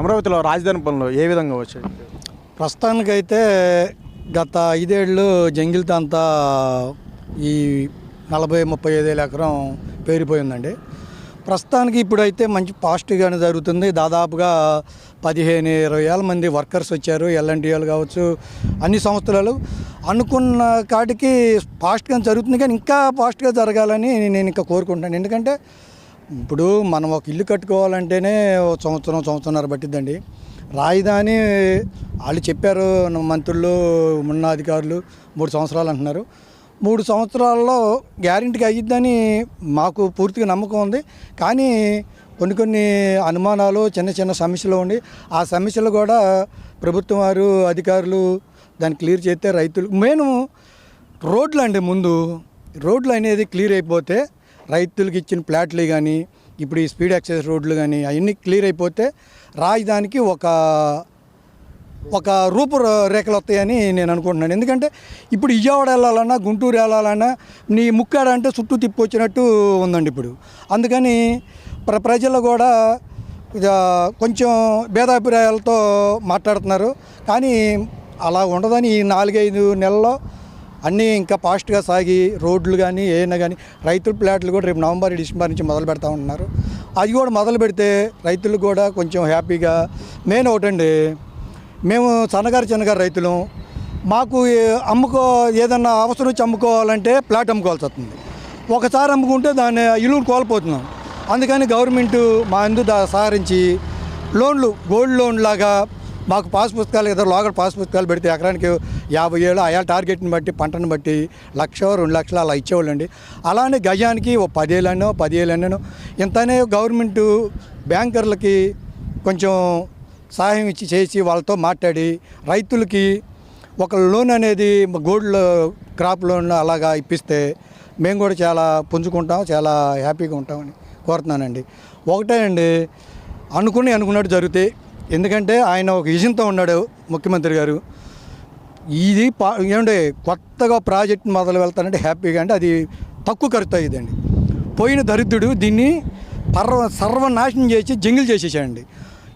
అమరావతిలో రాజధాని పనులు ఏ విధంగా వచ్చాయి? ప్రస్తుతానికైతే గత ఐదేళ్ళు జంగిల్తో అంతా ఈ నలభై ముప్పై ఐదేళ్ళ ఎకరం పేరిపోయిందండి. ప్రస్తుతానికి ఇప్పుడైతే మంచి పాజిటివ్గానే జరుగుతుంది. దాదాపుగా పదిహేను ఇరవై వేల మంది వర్కర్స్ వచ్చారు ఎల్ఎన్టీ కావచ్చు అన్ని సంస్థలలో. అనుకున్న కాటికి ఫాస్ట్గా జరుగుతుంది కానీ ఇంకా ఫాస్ట్గా జరగాలని నేను ఇంకా కోరుకుంటున్నాను. ఎందుకంటే ఇప్పుడు మనం ఒక ఇల్లు కట్టుకోవాలంటేనే ఓ సంవత్సరం సంవత్సరంన్నర పట్టిద్దండి. రాయిదాని వాళ్ళు చెప్పారు మంత్రులు ఉన్న అధికారులు మూడు సంవత్సరాలు అంటున్నారు. మూడు సంవత్సరాల్లో గ్యారెంటీగా అయ్యిద్దని మాకు పూర్తిగా నమ్మకం ఉంది. కానీ కొన్ని కొన్ని అనుమానాలు చిన్న చిన్న సమస్యలు ఉండి ఆ సమస్యలు కూడా ప్రభుత్వం వారు అధికారులు దాన్ని క్లియర్ చేస్తే రైతులు మెయిన్ రోడ్లు అండి ముందు. రోడ్లు అనేది క్లియర్ అయిపోతే రైతులకు ఇచ్చిన ప్లాట్లు కానీ ఇప్పుడు ఈ స్పీడ్ యాక్సెస్ రోడ్లు కానీ అవన్నీ క్లియర్ అయిపోతే రాజధానికి ఒక ఒక రూపురేఖలు వస్తాయని నేను అనుకుంటున్నాను. ఎందుకంటే ఇప్పుడు విజయవాడ వెళ్ళాలన్నా గుంటూరు వెళ్ళాలన్నా నీ ముక్కాడ అంటే చుట్టూ తిప్పి వచ్చినట్టు ఉందండి ఇప్పుడు. అందుకని ప్ర ప్రజలు కూడా కొంచెం భేదాభిప్రాయాలతో మాట్లాడుతున్నారు. కానీ అలా ఉండదని ఈ నాలుగైదు నెలల్లో అన్నీ ఇంకా ఫాస్ట్గా సాగి రోడ్లు కానీ ఏమైనా కానీ రైతుల ప్లాట్లు కూడా రేపు నవంబర్ డిసెంబర్ నుంచి మొదలు పెడతా ఉంటున్నారు అది కూడా మొదలు పెడితే రైతులు కూడా కొంచెం హ్యాపీగా మెయిన్ ఒకటండి మేము సన్నగారు చిన్నగారు రైతులు. మాకు అమ్ముకో ఏదన్నా అవసరం వచ్చి అమ్ముకోవాలంటే ప్లాట్ అమ్ముకోవాల్సి వస్తుంది. ఒకసారి అమ్ముకుంటే దాన్ని ఇల్లు కోల్పోతున్నాం. అందుకని గవర్నమెంట్ మా అందు దా లోన్లు గోల్డ్ లోన్ లాగా మాకు పాస్ పుస్తకాలు ఇద్దరు లోకల్ పాస్ పుస్తకాలు పెడితే ఎకరానికి యాభై ఏళ్ళు ఆయా టార్గెట్ని బట్టి పంటను బట్టి లక్ష రెండు లక్షలు అలా ఇచ్చేవాళ్ళండి. అలానే గజానికి ఓ పదేళ్ళనో పదివేలన్నో ఇంతనే గవర్నమెంట్ బ్యాంకర్లకి కొంచెం సహాయం ఇచ్చి చేసి వాళ్ళతో మాట్లాడి రైతులకి ఒక లోన్ అనేది గోల్డ్ క్రాప్ లోన్ అలాగా ఇప్పిస్తే మేము కూడా చాలా పుంజుకుంటాం చాలా హ్యాపీగా ఉంటామని కోరుతున్నానండి. ఒకటే అండి అనుకుని అనుకున్నట్టు జరుగుతాయి. ఎందుకంటే ఆయన ఒక విజన్తో ఉన్నాడు ముఖ్యమంత్రి గారు. ఇది పా ఏమంటే కొత్తగా ప్రాజెక్ట్ మొదలు వెళ్తానంటే హ్యాపీగా అంటే అది తక్కువ ఖర్చు అయ్యిందండి. పోయిన దరిద్రుడు దీన్ని పర్వ సర్వనాశనం చేసి జంగిల్ చేసేసాడండి.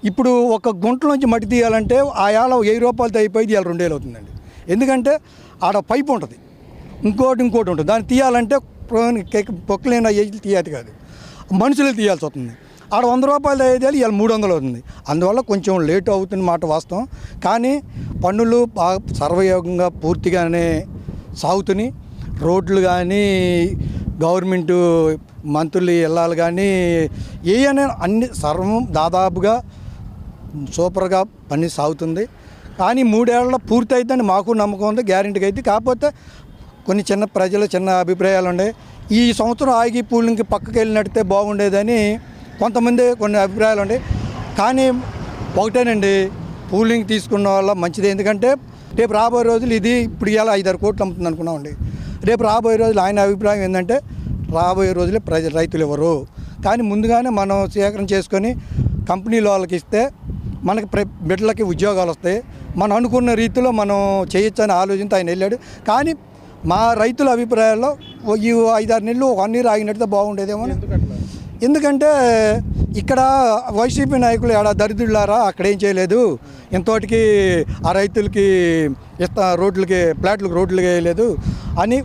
ఇప్పుడు ఒక గుంటలోంచి మట్టి తీయాలంటే ఆయాల వెయ్యి రూపాయలతో అయిపోయింది ఇవాళ రెండేళ్ళు అవుతుందండి. ఎందుకంటే ఆడ పైపు ఉంటుంది. ఇంకోటి ఇంకోటి ఉంటుంది. దాన్ని తీయాలంటే పొక్కలేని అయ్యేది తీయాలి కాదు. మనుషులు తీయాల్సి వస్తుంది. ఆడ వంద రూపాయలు అయ్యేది ఇవాళ మూడు వందలు అవుతుంది. అందువల్ల కొంచెం లేట్ అవుతుంది మాట వాస్తవం. కానీ పన్నులు బాగా సర్వయోగంగా పూర్తిగానే సాగుతున్నాయి రోడ్లు కానీ గవర్నమెంటు మంత్రులు ఇళ్ళాలు కానీ ఏ అనే అన్ని సర్వం దాదాపుగా సూపర్గా పని సాగుతుంది. కానీ మూడేళ్ళ పూర్తి అవుతుందని మాకు నమ్మకం ఉంది గ్యారెంటీగా అయితే. కాకపోతే కొన్ని చిన్న ప్రజలు చిన్న అభిప్రాయాలు ఉన్నాయి ఈ సంవత్సరం ఆగి పూలింగ్కి పక్కకి వెళ్ళి నడితే బాగుండేదని కొంతమంది కొన్ని అభిప్రాయాలు ఉన్నాయి కానీ ఒకటేనండి పూలింగ్ తీసుకున్న వల్ల మంచిది. ఎందుకంటే రేపు రాబోయే రోజులు ఇది ఇప్పుడు ఇలా ఐదారు కోట్లు అమ్ముతుంది అనుకున్నామండి. రేపు రాబోయే రోజులు ఆయన అభిప్రాయం ఏంటంటే రాబోయే రోజులే ప్రజ రైతులు ఎవరు? కానీ ముందుగానే మనం సేకరణ చేసుకొని కంపెనీల వాళ్ళకి ఇస్తే మనకి ప్ర బిడ్డలకి ఉద్యోగాలు వస్తాయి. మనం అనుకున్న రీతిలో మనం చేయొచ్చని ఆలోచనతో ఆయన వెళ్ళాడు. కానీ మా రైతుల అభిప్రాయాల్లో ఈ ఐదారు నెలలు ఒక అన్ని ఆగినట్టు బాగుండేదేమో ఎందుకంటే ఇక్కడ వైసీపీ నాయకులు ఏడా దరిద్రులారా? అక్కడ ఏం చేయలేదు. ఇంతోటికి ఆ రైతులకి ఇస్తా రోడ్లకి ప్లాట్లకు రోడ్లకి వేయలేదు అని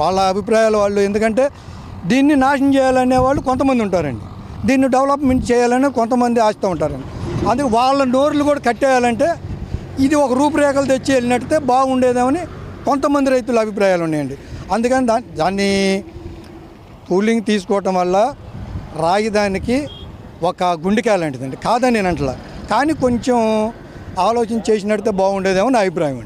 వాళ్ళ అభిప్రాయాలు వాళ్ళు. ఎందుకంటే దీన్ని నాశనం చేయాలనే వాళ్ళు కొంతమంది ఉంటారండి. దీన్ని డెవలప్మెంట్ చేయాలని కొంతమంది ఆశతో ఉంటారండి. అందుకే వాళ్ళ నోర్లు కూడా కట్టేయాలంటే ఇది ఒక రూపురేఖలు తెచ్చి వెళ్ళినట్టే బాగుండేదేమని కొంతమంది రైతుల అభిప్రాయాలు ఉన్నాయండి. అందుకని దాన్ని కూలింగ్ తీసుకోవటం వల్ల రాగిదానికి ఒక గుండెకాయ లాంటిదండి. కాదని నేను అంటలా. కానీ కొంచెం ఆలోచన చేసినట్టే బాగుండేదేమో నా అభిప్రాయం అండి.